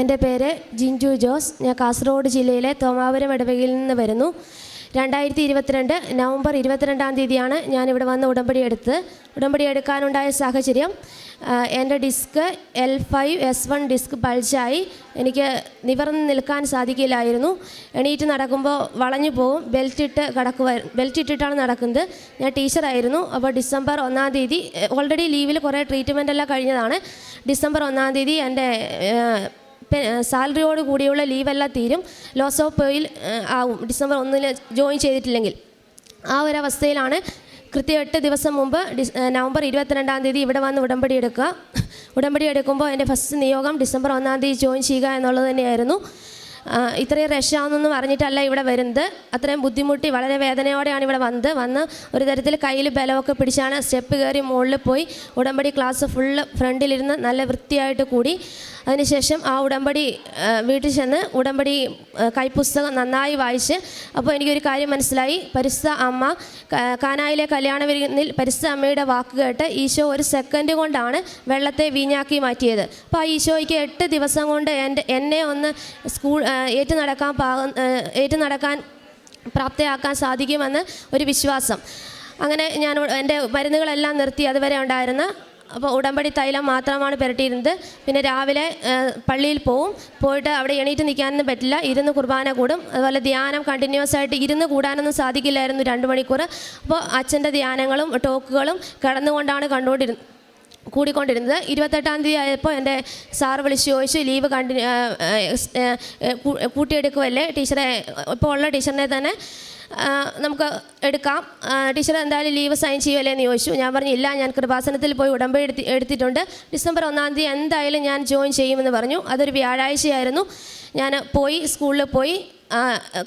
എന്റെ പേര് ജിഞ്ചു ജോസ്. ഞാൻ കാസർഗോഡ് ജില്ലയിലെ തോമാപുരം ഇടവകയിൽ നിന്ന് വരുന്നു. രണ്ടായിരത്തി ഇരുപത്തിരണ്ട് നവംബർ ഇരുപത്തിരണ്ടാം തീയതിയാണ് ഞാൻ ഇവിടെ വന്ന് ഉടമ്പടി എടുത്തത് ഉടമ്പടി എടുക്കാനുണ്ടായ സാഹചര്യം. എന്റെ disc L five S one disc ബൾജായി എനിക്ക് നിവർന്ന് നിൽക്കാൻ സാധിക്കില്ലായിരുന്നു. എണീറ്റ് നടക്കുമ്പോൾ വളഞ്ഞു പോകും ബെൽറ്റ് ഇട്ട് കിടക്കുക ബെൽറ്റ് ഇട്ടിട്ടാണ് നടക്കുന്നത്. ഞാൻ ടീച്ചറായിരുന്നു. അപ്പോൾ ഡിസംബർ ഒന്നാം തീയതി ഓൾറെഡി ലീവിൽ കുറേ ട്രീറ്റ്മെന്റ് എല്ലാം കഴിഞ്ഞതാണ്. ഡിസംബർ ഒന്നാം തീയതി എന്റെ സാലറിയോട് കൂടിയുള്ള ലീവെല്ലാം തീരും. ലോസ് ഓഫ് പേയിൽ ആവും. ഡിസംബർ ഒന്നിൽ ജോയിൻ ചെയ്തിട്ടില്ലെങ്കിൽ. ആ ഒരവസ്ഥയിലാണ് കൃത്യം എട്ട് ദിവസം മുമ്പ് നവംബർ ഇരുപത്തിരണ്ടാം തീയതി ഇവിടെ വന്ന് ഉടമ്പടി എടുക്കുക. ഉടമ്പടി എടുക്കുമ്പോൾ എന്റെ ഫസ്റ്റ് നിയോഗം ഡിസംബർ ഒന്നാം തീയതി ജോയിൻ ചെയ്യുക എന്നുള്ളത് തന്നെയായിരുന്നു. ഇത്രയും റഷാന്നൊന്നും അറിഞ്ഞിട്ടല്ല ഇവിടെ വരുന്നത്. അത്രയും ബുദ്ധിമുട്ടി വളരെ വേദനയോടെയാണ് ഇവിടെ വന്നത്. വന്ന് ഒരു തരത്തിൽ കയ്യിൽ ബലമൊക്കെ പിടിച്ചാണ് സ്റ്റെപ്പ് കയറി മുകളിൽ പോയി ഉടമ്പടി ക്ലാസ് ഫുള്ള് ഫ്രണ്ടിലിരുന്ന് നല്ല വൃത്തിയായിട്ട് കൂടി. അതിനുശേഷം ആ ഉടമ്പടി വീട്ടിൽ ചെന്ന് ഉടമ്പടി കൈപ്പുസ്തകം നന്നായി വായിച്ച് അപ്പോൾ എനിക്കൊരു കാര്യം മനസ്സിലായി. പരിസ്ഥ അമ്മ കാനായിലെ കല്യാണ വിരുന്നിൽ പരിസ്ഥ അമ്മയുടെ വാക്ക് കേട്ട് ഈശോ ഒരു സെക്കൻഡ് കൊണ്ടാണ് വെള്ളത്തെ വീഞ്ഞാക്കി മാറ്റിയത്. അപ്പോൾ ആ ഈശോയ്ക്ക് എട്ട് ദിവസം കൊണ്ട് എന്റെ എന്നെ ഒന്ന് സ്കൂൾ ഏറ്റു നടക്കാൻ പാകം ഏറ്റു നടക്കാൻ പ്രാപ്തയാക്കാൻ സാധിക്കുമെന്ന് ഒരു വിശ്വാസം. അങ്ങനെ ഞാൻ എന്റെ മരുന്നുകളെല്ലാം നിർത്തി അതുവരെ ഉണ്ടായിരുന്ന. അപ്പോൾ ഉടമ്പടി തൈലം മാത്രമാണ് പുരട്ടിയിരുന്നത്. പിന്നെ രാവിലെ പള്ളിയിൽ പോവും. പോയിട്ട് അവിടെ എണീറ്റ് നിൽക്കാനൊന്നും പറ്റില്ല. ഇരുന്ന് കുർബാന കൂടും. അതുപോലെ ധ്യാനം കണ്ടിന്യൂസ് ആയിട്ട് ഇരുന്ന് കൂടാനൊന്നും സാധിക്കില്ലായിരുന്നു രണ്ട് മണിക്കൂർ അപ്പോൾ അച്ഛന്റെ ധ്യാനങ്ങളും ടോക്കുകളും കടന്നുകൊണ്ടാണ് കണ്ടുകൊണ്ടിരുന്നത്. കൂടിക്കൊണ്ടിരുന്നത്. ഇരുപത്തെട്ടാം തീയതി ആയപ്പോൾ എന്റെ സാറ് വിളിച്ച് ചോദിച്ചു ലീവ് കണ്ടിന്യൂ കൂട്ടിയെടുക്കുമല്ലേ ടീച്ചറെ? ഇപ്പോൾ ഉള്ള ടീച്ചറിനെ തന്നെ നമുക്ക് എടുക്കാം. ടീച്ചർ എന്തായാലും ലീവ് സൈൻ ചെയ്യുമല്ലേ എന്ന് ചോദിച്ചു. ഞാൻ പറഞ്ഞു ഇല്ല ഞാൻ കൃപാസനത്തിൽ പോയി ഉടമ്പടി എടുത്തി എടുത്തിട്ടുണ്ട്. ഡിസംബർ ഒന്നാം തീയതി എന്തായാലും ഞാൻ ജോയിൻ ചെയ്യുമെന്ന് പറഞ്ഞു. അതൊരു വ്യാഴാഴ്ചയായിരുന്നു. ഞാൻ പോയി സ്കൂളിൽ പോയി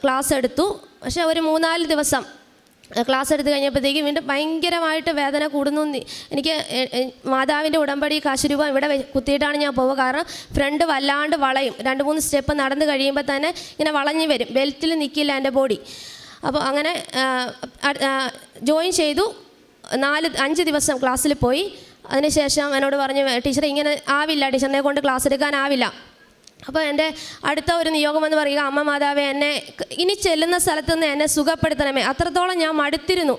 ക്ലാസ് എടുത്തു. പക്ഷേ ഒരു മൂന്നാൽ ദിവസം ക്ലാസ് എടുത്ത് കഴിഞ്ഞപ്പോഴത്തേക്കും വീണ്ടും ഭയങ്കരമായിട്ട് വേദന കൂടുന്നു എനിക്ക് മാതാവിന്റെ ഉടമ്പടി കാശുരൂപ ഇവിടെ കുത്തിയിട്ടാണ് ഞാൻ പോവുക. കാരണം ഫ്രണ്ട് വല്ലാണ്ട് വളയും. രണ്ട് മൂന്ന് സ്റ്റെപ്പ് നടന്നു കഴിയുമ്പോൾ തന്നെ ഇങ്ങനെ വളഞ്ഞു വരും. ബെൽറ്റിൽ നിൽക്കില്ല എന്റെ ബോഡി അപ്പോൾ അങ്ങനെ ജോയിൻ ചെയ്തു. നാല് അഞ്ച് ദിവസം ക്ലാസ്സിൽ പോയി. അതിനുശേഷം എന്നോട് പറഞ്ഞു ടീച്ചർ ഇങ്ങനെ ആവില്ല. ടീച്ചറിനെ കൊണ്ട് ക്ലാസ് എടുക്കാനാവില്ല അപ്പോൾ എന്റെ അടുത്ത ഒരു നിയോഗം എന്ന് പറയുക അമ്മ മാതാവേ എന്നെ ഇനി ചെല്ലുന്ന സ്ഥലത്ത് നിന്ന് എന്നെ സുഖപ്പെടുത്തണമേ. അത്രത്തോളം ഞാൻ മടുത്തിരുന്നു.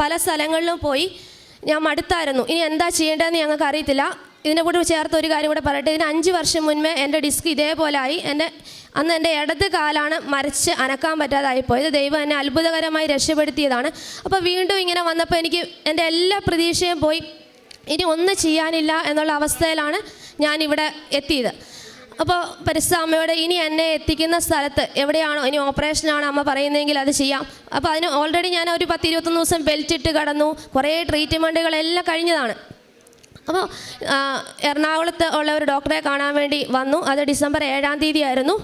പല സ്ഥലങ്ങളിലും പോയി ഞാൻ മടുത്തായിരുന്നു. ഇനി എന്താ ചെയ്യേണ്ടതെന്ന് ഞങ്ങൾക്ക് അറിയത്തില്ല. ഇതിനെ കൂടെ ചേർത്ത് ഒരു കാര്യം കൂടെ പറയട്ടെ. ഇതിന് അഞ്ച് വർഷം മുൻപേ എന്റെ ഡിസ്ക് ഇതേപോലെ ആയി എന്റെ അന്ന് എന്റെ ഇടത് കാലാണ് മരച്ച് അനക്കാൻ പറ്റാതായി പോയത്. ദൈവം എന്നെ അത്ഭുതകരമായി രക്ഷപ്പെടുത്തിയതാണ്. അപ്പോൾ വീണ്ടും ഇങ്ങനെ വന്നപ്പോൾ എനിക്ക് എന്റെ എല്ലാ പ്രതീക്ഷയും പോയി. ഇനി ഒന്നും ചെയ്യാനില്ല എന്നുള്ള അവസ്ഥയിലാണ് ഞാനിവിടെ എത്തിയത്. അപ്പോൾ പരിസ്ഥാമയോട് ഇനി എന്നെ എത്തിക്കുന്ന സ്ഥലത്ത് എവിടെയാണോ ഇനി ഓപ്പറേഷനാണ് അമ്മ പറയുന്നതെങ്കിൽ അത് ചെയ്യാം. അപ്പോൾ അതിന് ഓൾറെഡി ഞാൻ ഒരു പത്ത് ഇരുപത്തൊന്ന് ദിവസം ബെൽറ്റ് ഇട്ട് കടന്നു. കുറേ ട്രീറ്റ്മെന്റുകളെല്ലാം കഴിഞ്ഞതാണ്. അപ്പോൾ എറണാകുളത്ത് ഉള്ള ഒരു ഡോക്ടറെ കാണാൻ വേണ്ടി വന്നു. അത് ഡിസംബർ ഏഴാം തീയതി ആയിരുന്നു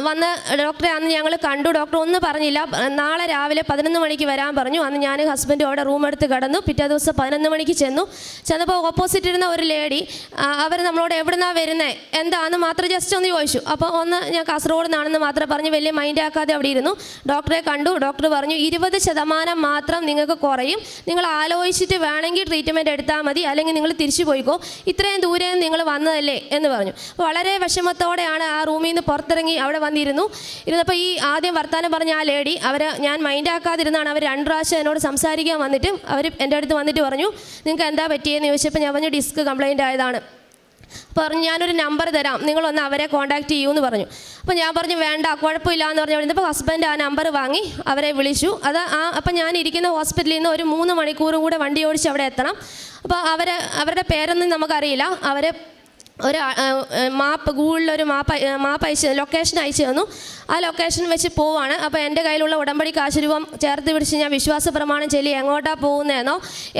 വന്ന് ഡോക്ടറെ അന്ന് ഞങ്ങൾ കണ്ടു. ഡോക്ടർ ഒന്നും പറഞ്ഞില്ല. നാളെ രാവിലെ പതിനൊന്ന് മണിക്ക് വരാൻ പറഞ്ഞു. അന്ന് ഞാൻ ഹസ്ബൻഡ് അവിടെ റൂം എടുത്ത് കിടന്നു. പിറ്റേ ദിവസം പതിനൊന്ന് മണിക്ക് ചെന്നു. ചെന്നപ്പോൾ ഓപ്പോസിറ്റ് ഇരുന്ന ഒരു ലേഡി അവർ നമ്മളോട് എവിടുന്നാണ് വരുന്നത് എന്താണെന്ന് മാത്രം ജസ്റ്റ് ഒന്ന് ചോദിച്ചു. അപ്പോൾ ഒന്ന് ഞാൻ കാസർഗോഡ് നിന്നാണെന്ന് മാത്രം പറഞ്ഞ് വലിയ മൈൻഡ് ആക്കാതെ അവിടെ ഇരുന്നു. ഡോക്ടറെ കണ്ടു. ഡോക്ടർ പറഞ്ഞു ഇരുപത് ശതമാനം മാത്രം നിങ്ങൾക്ക് കുറയും. നിങ്ങൾ ആലോചിച്ചിട്ട് വേണമെങ്കിൽ ട്രീറ്റ്മെന്റ് എടുത്താൽ മതി. അല്ലെങ്കിൽ നിങ്ങൾ തിരിച്ചു പോയിക്കോ. ഇത്രയും ദൂരെ നിങ്ങൾ വന്നതല്ലേ? എന്ന് പറഞ്ഞു. വളരെ വിഷമത്തോടെയാണ് ആ റൂമിൽ നിന്ന് പുറത്തിറങ്ങി അവിടെ വന്നിരുന്നു. ഇരുന്നപ്പോൾ ഈ ആദ്യം വർത്താനം പറഞ്ഞ ആ ലേഡി അവർ ഞാൻ മൈൻഡ് ആക്കാതിരുന്നാണ് അവർ രണ്ട് പ്രാവശ്യം എന്നോട് സംസാരിക്കാൻ വന്നിട്ട് അവർ എന്റെ അടുത്ത് വന്നിട്ട് പറഞ്ഞു നിങ്ങൾക്ക് എന്താ പറ്റിയെന്ന് ചോദിച്ചപ്പോൾ ഞാൻ പറഞ്ഞു ഡിസ്ക് കംപ്ലൈന്റ് ആയതാണ്. പറഞ്ഞു ഞാനൊരു നമ്പർ തരാം നിങ്ങളൊന്ന് അവരെ കോൺടാക്ട് ചെയ്യൂ എന്ന് പറഞ്ഞു. അപ്പോൾ ഞാൻ പറഞ്ഞു വേണ്ട കുഴപ്പമില്ല എന്ന് പറഞ്ഞു ഇരുന്നപ്പോൾ ഹസ്ബൻഡ് ആ നമ്പർ വാങ്ങി അവരെ വിളിച്ചു. അത് ആ അപ്പം ഞാൻ ഇരിക്കുന്ന ഹോസ്പിറ്റലിൽ നിന്ന് ഒരു മൂന്ന് മണിക്കൂറും കൂടെ വണ്ടി ഓടിച്ച് അവിടെ എത്തണം. അപ്പോൾ അവർ അവരുടെ പേരൊന്നും നമുക്കറിയില്ല. അവർ ഒരു മാപ്പ് ഗൂഗിളിൽ ഒരു മാപ്പ് മാപ്പ് അയച്ച് ലൊക്കേഷൻ അയച്ചു തന്നു. ആ ലൊക്കേഷൻ വെച്ച് പോവാണ്. അപ്പോൾ എന്റെ കയ്യിലുള്ള ഉടമ്പടി കാശ് രൂപം ചേർത്ത് പിടിച്ച് ഞാൻ വിശ്വാസ പ്രമാണം ചൊല്ലി എങ്ങോട്ടാണ് പോകുന്നതെന്നോ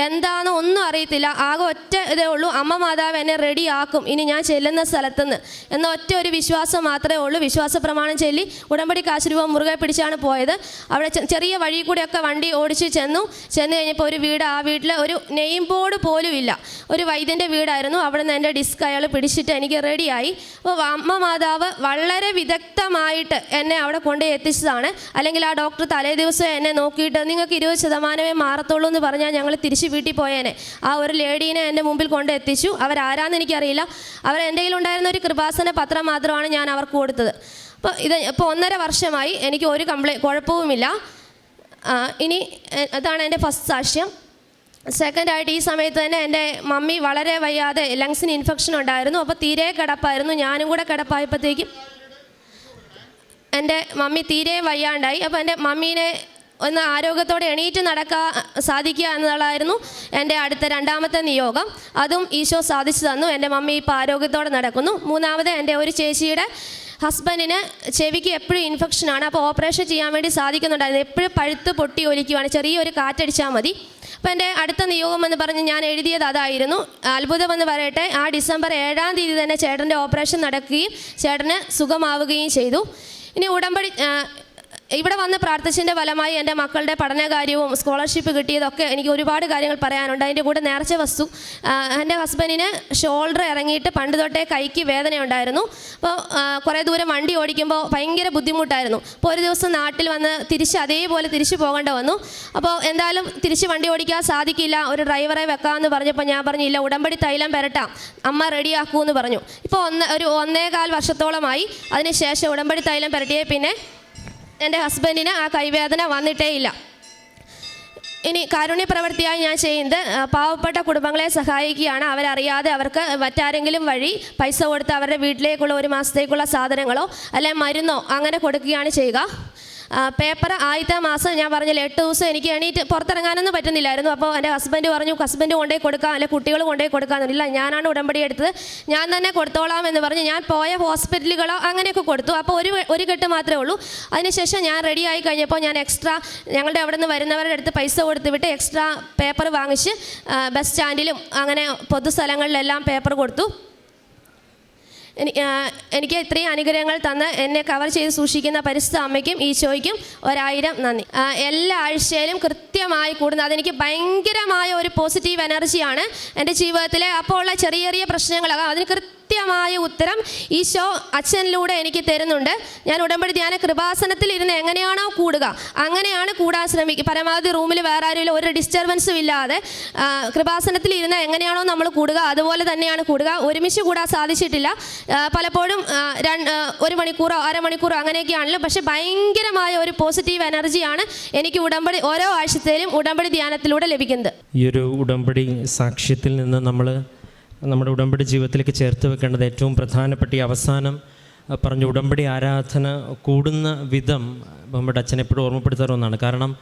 എന്താണെന്നോ ഒന്നും അറിയത്തില്ല. ആകെ ഒറ്റ ഇതേ ഉള്ളൂ. അമ്മ മാതാവ് എന്നെ റെഡി ആക്കും. ഇനി ഞാൻ ചെല്ലുന്ന സ്ഥലത്തുനിന്ന് എന്ന ഒറ്റ ഒരു വിശ്വാസം മാത്രമേ ഉള്ളൂ. വിശ്വാസ പ്രമാണം ചൊല്ലി ഉടമ്പടി കാശ് രൂപം മുറുകെ പിടിച്ചാണ് പോയത്. അവിടെ ചെറിയ വഴി കൂടെയൊക്കെ വണ്ടി ഓടിച്ച് ചെന്നു. ചെന്ന് കഴിഞ്ഞപ്പോൾ ഒരു വീട് ആ വീട്ടിൽ ഒരു നെയിം ബോർഡ് പോലും ഇല്ല. ഒരു വൈദ്യന്റെ വീടായിരുന്നു. അവിടെ നിന്ന് എന്റെ ഡിസ്ക് അയാൾ പിടിച്ചു പിടിച്ചിട്ട് എനിക്ക് റെഡിയായി അപ്പോൾ അമ്മ മാതാവ് വളരെ വിദഗ്ധമായിട്ട് എന്നെ അവിടെ കൊണ്ട് എത്തിച്ചതാണ്. അല്ലെങ്കിൽ ആ ഡോക്ടർ തലേ ദിവസം എന്നെ നോക്കിയിട്ട് നിങ്ങൾക്ക് ഇരുപത് ശതമാനമേ മാറത്തുള്ളൂ എന്ന് പറഞ്ഞാൽ ഞങ്ങൾ തിരിച്ച് വീട്ടിൽ പോയേനെ. ആ ഒരു ലേഡീനെ എന്റെ മുമ്പിൽ കൊണ്ട് എത്തിച്ചു. അവരാരാന്ന് എനിക്കറിയില്ല. അവർ എന്റെ കയ്യിലുണ്ടായിരുന്ന ഒരു കൃപാസന പത്രം മാത്രമാണ് ഞാൻ അവർക്ക് കൊടുത്തത്. അപ്പോൾ ഇത് ഇപ്പോൾ ഒന്നര വർഷമായി എനിക്ക് ഒരു കംപ്ലൈ കുഴപ്പവുമില്ല. ഇനി അതാണ് എന്റെ ഫസ്റ്റ് സാക്ഷ്യം. സെക്കൻഡായിട്ട് ഈ സമയത്ത് തന്നെ എന്റെ മമ്മി വളരെ വയ്യാതെ ലങ്സിന് ഇൻഫെക്ഷൻ ഉണ്ടായിരുന്നു. അപ്പോൾ തീരെ കിടപ്പായിരുന്നു. ഞാനും കൂടെ കിടപ്പായപ്പോഴത്തേക്കും എന്റെ മമ്മി തീരെ വയ്യാണ്ടായി. അപ്പോൾ എന്റെ മമ്മീനെ ഒന്ന് ആരോഗ്യത്തോടെ എണീറ്റ് നടക്കാൻ സാധിക്കുക എന്നുള്ളതായിരുന്നു എന്റെ അടുത്ത രണ്ടാമത്തെ നിയോഗം. അതും ഈശോ സാധിച്ചു തന്നു. എന്റെ മമ്മി ഇപ്പോൾ ആരോഗ്യത്തോടെ നടക്കുന്നു. മൂന്നാമത് എന്റെ ഒരു ചേച്ചിയുടെ ഹസ്ബൻഡിന് ചെവിക്ക് എപ്പോഴും ഇൻഫെക്ഷനാണ് അപ്പോൾ ഓപ്പറേഷൻ ചെയ്യാൻ വേണ്ടി സാധിക്കുന്നുണ്ടായിരുന്നു. എപ്പോഴും പഴുത്ത് പൊട്ടി ഒലിക്കുവാണ്. ചെറിയൊരു കാറ്റടിച്ചാൽ മതി. അപ്പോൾ എന്റെ അടുത്ത നിയോഗം എന്ന് പറഞ്ഞ് ഞാൻ എഴുതിയത് അതായിരുന്നു. അത്ഭുതമെന്ന് പറയട്ടെ ആ ഡിസംബർ ഏഴാം തീയതി തന്നെ ചേട്ടന്റെ ഓപ്പറേഷൻ നടക്കുകയും ചേട്ടന് സുഖമാവുകയും ചെയ്തു. ഇനി ഉടമ്പടി ഇവിടെ വന്ന് പ്രാർത്ഥിച്ചതിന്റെ ഫലമായി എന്റെ മക്കളുടെ പഠനകാര്യവും സ്കോളർഷിപ്പ് കിട്ടിയതൊക്കെ എനിക്ക് ഒരുപാട് കാര്യങ്ങൾ പറയാനുണ്ട്. അതിന്റെ കൂടെ നേർച്ച വസ്തു എന്റെ ഹസ്ബൻഡിന് ഷോൾഡർ ഇറങ്ങിയിട്ട് പണ്ട് തൊട്ടേ കൈക്ക് വേദനയുണ്ടായിരുന്നു. അപ്പോൾ കുറേ ദൂരം വണ്ടി ഓടിക്കുമ്പോൾ ഭയങ്കര ബുദ്ധിമുട്ടായിരുന്നു. അപ്പോൾ ഒരു ദിവസം നാട്ടിൽ വന്ന് തിരിച്ച് അതേപോലെ തിരിച്ചു പോകേണ്ട വന്നു. അപ്പോൾ എന്തായാലും തിരിച്ച് വണ്ടി ഓടിക്കാൻ സാധിക്കില്ല ഒരു ഡ്രൈവറെ വെക്കാമെന്ന് പറഞ്ഞപ്പോൾ ഞാൻ പറഞ്ഞില്ല ഉടമ്പടി തൈലം പെരട്ടാം അമ്മ റെഡിയാക്കൂ എന്ന് പറഞ്ഞു. ഇപ്പോൾ ഒന്ന് ഒരു ഒന്നേകാൽ വർഷത്തോളമായി അതിനുശേഷം ഉടമ്പടി തൈലം പെരട്ടിയേ പിന്നെ എന്റെ ഹസ്ബൻഡിന് ആ കൈവേദന വന്നിട്ടേ ഇല്ല ഇനി കാരുണ്യ പ്രവൃത്തിയായി ഞാൻ ചെയ്യുന്നത് പാവപ്പെട്ട കുടുംബങ്ങളെ സഹായിക്കുകയാണ്. അവരറിയാതെ അവർക്ക് മറ്റാരെങ്കിലും വഴി പൈസ കൊടുത്ത് അവരുടെ വീട്ടിലേക്കുള്ള ഒരു മാസത്തേക്കുള്ള സാധനങ്ങളോ അല്ലെങ്കിൽ മരുന്നോ അങ്ങനെ കൊടുക്കുകയാണ് ചെയ്യുക. പേപ്പർ ആദ്യത്തെ മാസം ഞാൻ പറഞ്ഞില്ല എട്ട് ദിവസം എനിക്ക് എണീറ്റ് പുറത്തിറങ്ങാനൊന്നും പറ്റുന്നില്ലായിരുന്നു. അപ്പോൾ എന്റെ ഹസ്ബൻഡ് പറഞ്ഞു ഹസ്ബൻഡ് കൊണ്ടുപോയി കൊടുക്കാം അല്ലെങ്കിൽ കുട്ടികൾ കൊണ്ടുപോയി കൊടുക്കാമെന്നില്ല ഞാനാണ് ഉടമ്പടി എടുത്തത്. ഞാൻ തന്നെ കൊടുത്തോളാം എന്ന് പറഞ്ഞ് ഞാൻ പോയ ഹോസ്പിറ്റലുകളോ അങ്ങനെയൊക്കെ കൊടുത്തു. അപ്പോൾ ഒരു ഒരു കെട്ട് മാത്രമേ ഉള്ളൂ. അതിനുശേഷം ഞാൻ റെഡി ആയി കഴിഞ്ഞപ്പോൾ ഞാൻ എക്സ്ട്രാ ഞങ്ങളുടെ അവിടെ നിന്ന് വരുന്നവരുടെ അടുത്ത് പൈസ കൊടുത്ത് വിട്ട് എക്സ്ട്രാ പേപ്പർ വാങ്ങിച്ച് ബസ് സ്റ്റാൻഡിലും അങ്ങനെ പൊതുസ്ഥലങ്ങളിലെല്ലാം പേപ്പർ കൊടുത്തു. എനിക്ക് ഇത്രയും അനുഗ്രഹങ്ങൾ തന്ന് എന്നെ കവർ ചെയ്ത് സൂക്ഷിക്കുന്ന പരിശുദ്ധ അമ്മയ്ക്കും ഈശോയ്ക്കും ഒരായിരം നന്ദി. എല്ലാ ആഴ്ചയിലും കൃത്യമായി കൂടുന്നത് അതെനിക്ക് ഭയങ്കരമായ ഒരു പോസിറ്റീവ് എനർജിയാണ് എന്റെ ജീവിതത്തിലെ അപ്പോൾ ഉള്ള ചെറിയ ചെറിയ പ്രശ്നങ്ങളൊക്കെ അതിന് കൃത്യമായ ഉത്തരം ഈശോ അച്ഛനിലൂടെ എനിക്ക് തരുന്നുണ്ട്. ഞാൻ ഉടമ്പടി ധ്യാന കൃപാസനത്തിൽ ഇരുന്ന് എങ്ങനെയാണോ കൂടുക അങ്ങനെയാണ് കൂടാൻ ശ്രമിക്കുക. പരമാവധി റൂമിൽ വേറെ ആരും ഒരു ഡിസ്റ്റർബൻസും ഇല്ലാതെ കൃപാസനത്തിൽ ഇരുന്ന് എങ്ങനെയാണോ നമ്മൾ കൂടുക അതുപോലെ തന്നെയാണ് കൂടുക. ഒരുമിച്ച് കൂടാൻ സാധിച്ചിട്ടില്ല. പലപ്പോഴും ഒരു മണിക്കൂറോ അരമണിക്കൂറോ അങ്ങനെയൊക്കെയാണല്ലോ. പക്ഷേ ഭയങ്കരമായ ഒരു പോസിറ്റീവ് എനർജിയാണ് എനിക്ക് ഉടമ്പടി ഓരോ ആഴ്ചത്തേലും ഉടമ്പടി ധ്യാനത്തിലൂടെ ലഭിക്കുന്നത്. ഈ ഒരു ഉടമ്പടി സാക്ഷ്യത്തിൽ നിന്ന് നമ്മൾ നമ്മുടെ ഉടമ്പടി ജീവിതത്തിലേക്ക് ചേർത്ത് വെക്കേണ്ടത് ഏറ്റവും പ്രധാനപ്പെട്ട ഈ അവസാനം പറഞ്ഞ ഉടമ്പടി ആരാധന കൂടുന്ന വിധം നമ്മുടെ അച്ഛൻ എപ്പോഴും ഓർമ്മപ്പെടുത്താറുള്ളതാണ് കാരണം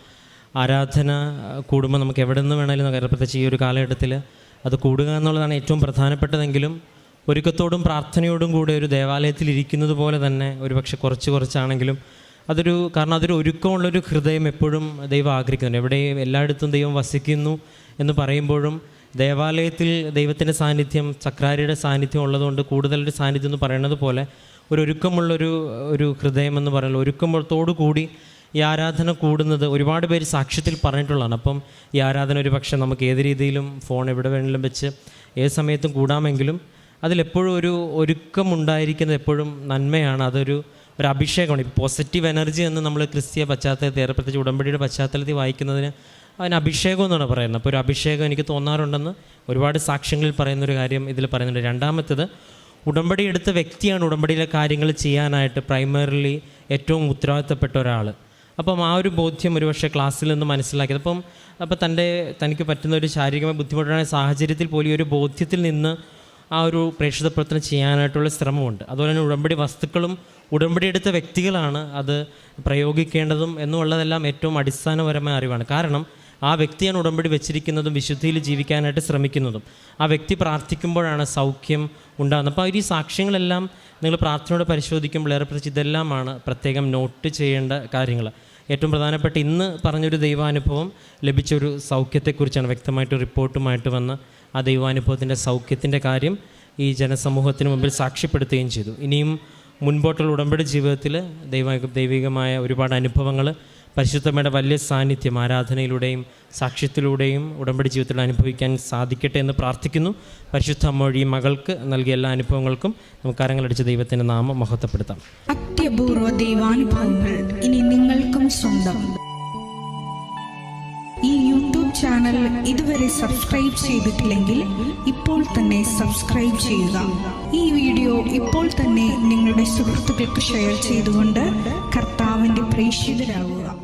ആരാധന കൂടുമ്പോൾ നമുക്ക് എവിടെ നിന്ന് വേണമെങ്കിലും നമുക്ക് പ്രത്യേകിച്ച് ഈ ഒരു കാലഘട്ടത്തിൽ അത് കൂടുക എന്നുള്ളതാണ് ഏറ്റവും പ്രധാനപ്പെട്ടതെങ്കിലും ഒരുക്കത്തോടും പ്രാർത്ഥനയോടും കൂടെ ഒരു ദേവാലയത്തിൽ ഇരിക്കുന്നത് പോലെ തന്നെ ഒരുപക്ഷെ കുറച്ച് കുറച്ചാണെങ്കിലും അതൊരു കാരണം അതൊരു ഒരുക്കമുള്ളൊരു ഹൃദയം എപ്പോഴും ദൈവം ആഗ്രഹിക്കുന്നുണ്ട്. എവിടെ എല്ലായിടത്തും ദൈവം വസിക്കുന്നു എന്ന് പറയുമ്പോഴും ദേവാലയത്തിൽ ദൈവത്തിന്റെ സാന്നിധ്യം ചക്രാരിയുടെ സാന്നിധ്യം ഉള്ളതുകൊണ്ട് കൂടുതലൊരു സാന്നിധ്യം എന്ന് പറയുന്നത് പോലെ ഒരു ഒരുക്കമുള്ളൊരു ഒരു ഹൃദയമെന്ന് പറയുന്നത് ഒരുക്കത്തോടു കൂടി ഈ ആരാധന കൂടുന്നത് ഒരുപാട് പേര് സാക്ഷ്യത്തിൽ പറഞ്ഞിട്ടുള്ളതാണ്. അപ്പം ഈ ആരാധന ഒരു പക്ഷേ നമുക്ക് ഏത് രീതിയിലും ഫോൺ എവിടെ വേണമെങ്കിലും വെച്ച് ഏത് സമയത്തും കൂടാമെങ്കിലും അതിലെപ്പോഴും ഒരു ഒരുക്കം ഉണ്ടായിരിക്കുന്നത് എപ്പോഴും നന്മയാണ്. അതൊരു ഒരു അഭിഷേകമാണ്. ഇപ്പോൾ പോസിറ്റീവ് എനർജി എന്ന് നമ്മൾ ക്രിസ്തീയ പശ്ചാത്തലത്തിൽ ഏറെ പ്രത്യേകിച്ച് ഉടമ്പടിയുടെ പശ്ചാത്തലത്തിൽ വായിക്കുന്നതിന് അതിന് അഭിഷേകം എന്നാണ് പറയുന്നത്. അപ്പോൾ ഒരു അഭിഷേകം എനിക്ക് തോന്നാറുണ്ടെന്ന് ഒരുപാട് സാക്ഷ്യങ്ങളിൽ പറയുന്നൊരു കാര്യം ഇതിൽ പറയുന്നുണ്ട്. രണ്ടാമത്തേത് ഉടമ്പടി എടുത്ത വ്യക്തിയാണ് ഉടമ്പടിയിലെ കാര്യങ്ങൾ ചെയ്യാനായിട്ട് പ്രൈമറിലി ഏറ്റവും ഉത്തരവാദിത്തപ്പെട്ട ഒരാൾ അപ്പം ആ ഒരു ബോധ്യം ഒരുപക്ഷെ ക്ലാസ്സിൽ നിന്ന് മനസ്സിലാക്കിയത്. അപ്പം അപ്പോൾ തന്റെ തനിക്ക് പറ്റുന്ന ഒരു ശാരീരികമായ ബുദ്ധിമുട്ടായ സാഹചര്യത്തിൽ പോലും ഒരു ബോധ്യത്തിൽ നിന്ന് ആ ഒരു പ്രേക്ഷിത പ്രവർത്തനം ചെയ്യാനായിട്ടുള്ള ശ്രമമുണ്ട്. അതുപോലെ തന്നെ ഉടമ്പടി വസ്തുക്കളും ഉടമ്പടി എടുത്ത വ്യക്തികളാണ് അത് പ്രയോഗിക്കേണ്ടതും എന്നുള്ളതെല്ലാം ഏറ്റവും അടിസ്ഥാനപരമായ അറിവാണ്. കാരണം ആ വ്യക്തിയാണ് ഉടമ്പടി വെച്ചിരിക്കുന്നതും വിശുദ്ധിയിൽ ജീവിക്കാനായിട്ട് ശ്രമിക്കുന്നതും. ആ വ്യക്തി പ്രാർത്ഥിക്കുമ്പോഴാണ് സൗഖ്യം ഉണ്ടാകുന്നത്. അപ്പോൾ ഈ സാക്ഷ്യങ്ങളെല്ലാം നിങ്ങൾ പ്രാർത്ഥനയോട് പരിശോധിക്കുമ്പോൾ ഏറെ പ്രത്യേകിച്ച് ഇതെല്ലാമാണ് പ്രത്യേകം നോട്ട് ചെയ്യേണ്ട കാര്യങ്ങൾ. ഏറ്റവും പ്രധാനപ്പെട്ട ഇന്ന് പറഞ്ഞൊരു ദൈവാനുഭവം ലഭിച്ച ഒരു സൗഖ്യത്തെക്കുറിച്ചാണ്. വ്യക്തമായിട്ട് റിപ്പോർട്ടുമായിട്ട് വന്ന് ആ ദൈവാനുഭവത്തിന്റെ സൗഖ്യത്തിന്റെ കാര്യം ഈ ജനസമൂഹത്തിന് മുമ്പിൽ സാക്ഷ്യപ്പെടുത്തുകയും ചെയ്തു. ഇനിയും മുൻപോട്ടുള്ള ഉടമ്പടി ജീവിതത്തിൽ ദൈവ ദൈവികമായ ഒരുപാട് അനുഭവങ്ങൾ പരിശുദ്ധമ്മയുടെ വലിയ സാന്നിധ്യം ആരാധനയിലൂടെയും സാക്ഷ്യത്തിലൂടെയും ഉടമ്പടി ജീവിതത്തിൽ അനുഭവിക്കാൻ സാധിക്കട്ടെ എന്ന് പ്രാർത്ഥിക്കുന്നു. പരിശുദ്ധ അമ്മ വഴി മകൾക്ക് നൽകിയ എല്ലാ അനുഭവങ്ങൾക്കും നമുക്ക് കരങ്ങളടിച്ച് ദൈവത്തിന്റെ നാമം മഹത്വപ്പെടുത്താം. അത്യപൂർവ ദൈവാനുഭവങ്ങൾ ഇനി നിങ്ങൾക്കും സ്വന്തം. ഈ യൂട്യൂബ് ചാനൽ ഇതുവരെ സബ്സ്ക്രൈബ് ചെയ്തിട്ടില്ലെങ്കിൽ ഇപ്പോൾ തന്നെ സബ്സ്ക്രൈബ് ചെയ്യുക. ഈ വീഡിയോ ഇപ്പോൾ തന്നെ നിങ്ങളുടെ സുഹൃത്തുക്കൾക്ക് ഷെയർ ചെയ്തുകൊണ്ട് കർത്താവിന്റെ പ്രേക്ഷിതരാകുക.